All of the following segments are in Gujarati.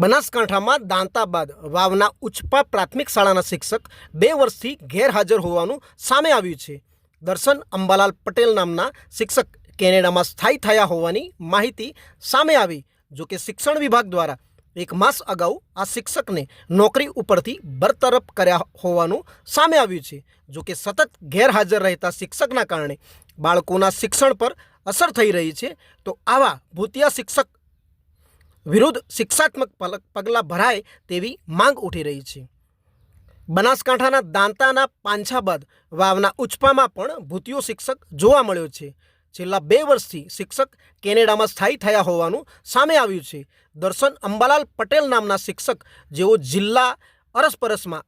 બનાસકાંઠામાં દાંતાબાદ વાવના ઉચ્ચપા પ્રાથમિક શાળાના શિક્ષક બે વર્ષથી ગેરહાજર હોવાનું સામે આવ્યું છે. દર્શન અંબાલાલ પટેલ નામના શિક્ષક કેનેડામાં સ્થાયી થયા હોવાની માહિતી સામે આવી, જો કે શિક્ષણ વિભાગ દ્વારા એક માસ અગાઉ આ શિક્ષકને નોકરી ઉપરથી બરતરફ કર્યા હોવાનું સામે આવ્યું છે, જો કે સતત ગેરહાજર રહેતા શિક્ષકના કારણે બાળકોના શિક્ષણ પર અસર થઈ રહી છે. તો આવા ભૂતિયા શિક્ષક વિરુદ્ધ શિક્ષાત્મક પગલાં ભરાય તેવી માંગ ઉઠી રહી છે. બનાસકાંઠાના દાંતાના પાંછા બાદ વાવના ઉચપામાં પણ ભૂતિયો શિક્ષક જોવા મળ્યો છે. છેલ્લા બે વર્ષથી શિક્ષક કેનેડામાં સ્થાયી થયા હોવાનું સામે આવ્યું છે. દર્શન અંબાલાલ પટેલ નામના શિક્ષક જેઓ જિલ્લા અરસપરસમાં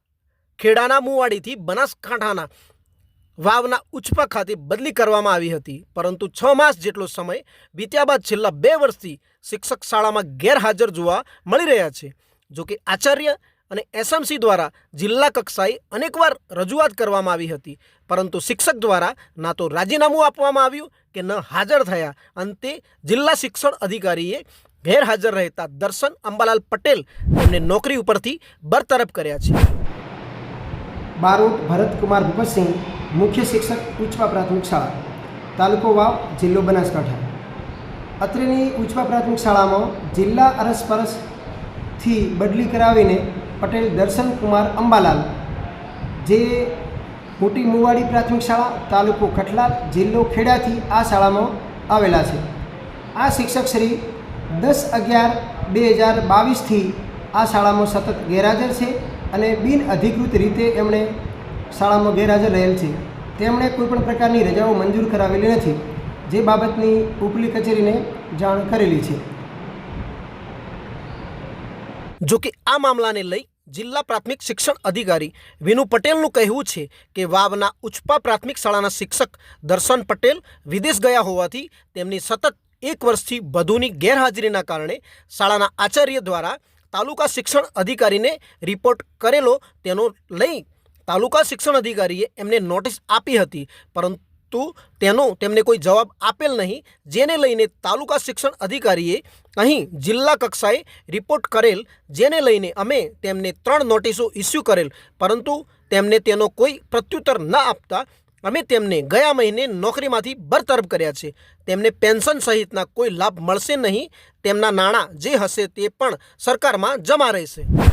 ખેડાના મુવાડીથી બનાસકાંઠાના વાવના ઉચપા ખાતે બદલી કરવામાં આવી હતી. પરંતુ છ માસ જેટલો સમય વીત્યા બાદ છેલ્લા બે વર્ષથી શિક્ષક શાળામાં ગેરહાજર જોવા મળી રહ્યા છે. જોકે આચાર્ય અને એસએમસી દ્વારા જિલ્લા કક્ષાએ અનેકવાર રજૂઆત કરવામાં આવી હતી. પરંતુ શિક્ષક દ્વારા ના તો રાજીનામું આપવામાં આવ્યું કે ન હાજર થયા. અંતે જિલ્લા શિક્ષણ અધિકારીએ ગેરહાજર રહેતા દર્શન અંબાલાલ પટેલ તેમને નોકરી ઉપરથી બરતરફ કર્યા છે. બારોટ ભરતકુમાર ભૂપતસિંહ મુખ્ય શિક્ષક ઉચ્ચપા પ્રાથમિક શાળા, તાલુકો વાવ, જિલ્લો બનાસકાંઠા. અત્રેની ઉચ્ચપા પ્રાથમિક શાળામાં જિલ્લા અરસપરસથી બદલી કરાવીને પટેલ દર્શન કુમાર અંબાલાલ, જે મોટી મુવાડી પ્રાથમિક શાળા, તાલુકો કઠલાલ જિલ્લો ખેડાથી આ શાળામાં આવેલા છે. આ શિક્ષક શ્રી દસ અગિયાર બે હજાર બાવીસથી આ શાળામાં સતત ગેરહાજર છે અને બિન અધિકૃત રીતે એમણે શાળામાં ગેરહાજર રહેલ છે. તેમણે કોઈપણ પ્રકારની રજાઓ મંજૂર કરાવેલી નથી, જે બાબતની ઉપલી કચેરીને જાણ કરેલી છે. જો કે આ મામલાને લઈ જિલ્લા પ્રાથમિક શિક્ષણ અધિકારી વિનુ પટેલનું કહેવું છે કે વાવના ઉચ્ચપા પ્રાથમિક શાળાના શિક્ષક દર્શન પટેલ વિદેશ ગયા હોવાથી તેમની સતત એક વર્ષથી વધુની ગેરહાજરીના કારણે શાળાના આચાર્ય દ્વારા તાલુકા શિક્ષણ અધિકારીને રિપોર્ટ કરેલો તેનો લઈ તાલુકા શિક્ષણ અધિકારીએ એમને નોટિસ આપી હતી, પરંતુ તેનો, તેમને કોઈ જવાબ આપેલ નહીં, જેને લઈને તાલુકા શિક્ષણ અધિકારીએ અહીં જિલ્લા કક્ષાએ રિપોર્ટ કરેલ, જેને લઈને અમે તેમને ત્રણ નોટિસો ઇસ્યુ કરેલ, પરંતુ તેમને તેનો કોઈ પ્રત્યુત્તર ન આપતા અમે તેમને ગયા મહિને નોકરીમાંથી બરતરફ કર્યા છે. તેમને પેન્શન સહિતના કોઈ લાભ મળશે નહીં, તેમના નાણાં જે હશે તે પણ સરકારમાં જમા રહેશે.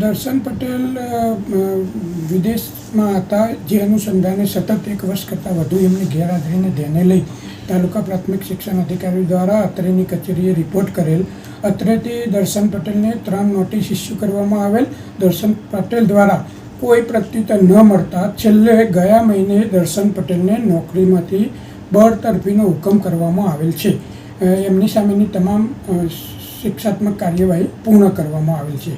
દર્શન પટેલ વિદેશમાં હતા, જે અનુસંધાને સતત એક વર્ષ કરતાં વધુ એમની ગેરહાજરીને ધ્યાને લઈ તાલુકા પ્રાથમિક શિક્ષણ અધિકારી દ્વારા અત્રેની કચેરીએ રિપોર્ટ કરેલ. અત્રે તે દર્શન પટેલને ત્રણ નોટિસ ઇસ્યુ કરવામાં આવેલ. દર્શન પટેલ દ્વારા કોઈ પ્રત્યુત્તર ન મળતા છેલ્લે ગયા મહિને દર્શન પટેલને નોકરીમાંથી બળતરફીનો હુકમ કરવામાં આવેલ છે. એમની સામેની તમામ શિક્ષાત્મક કાર્યવાહી પૂર્ણ કરવામાં આવેલ છે.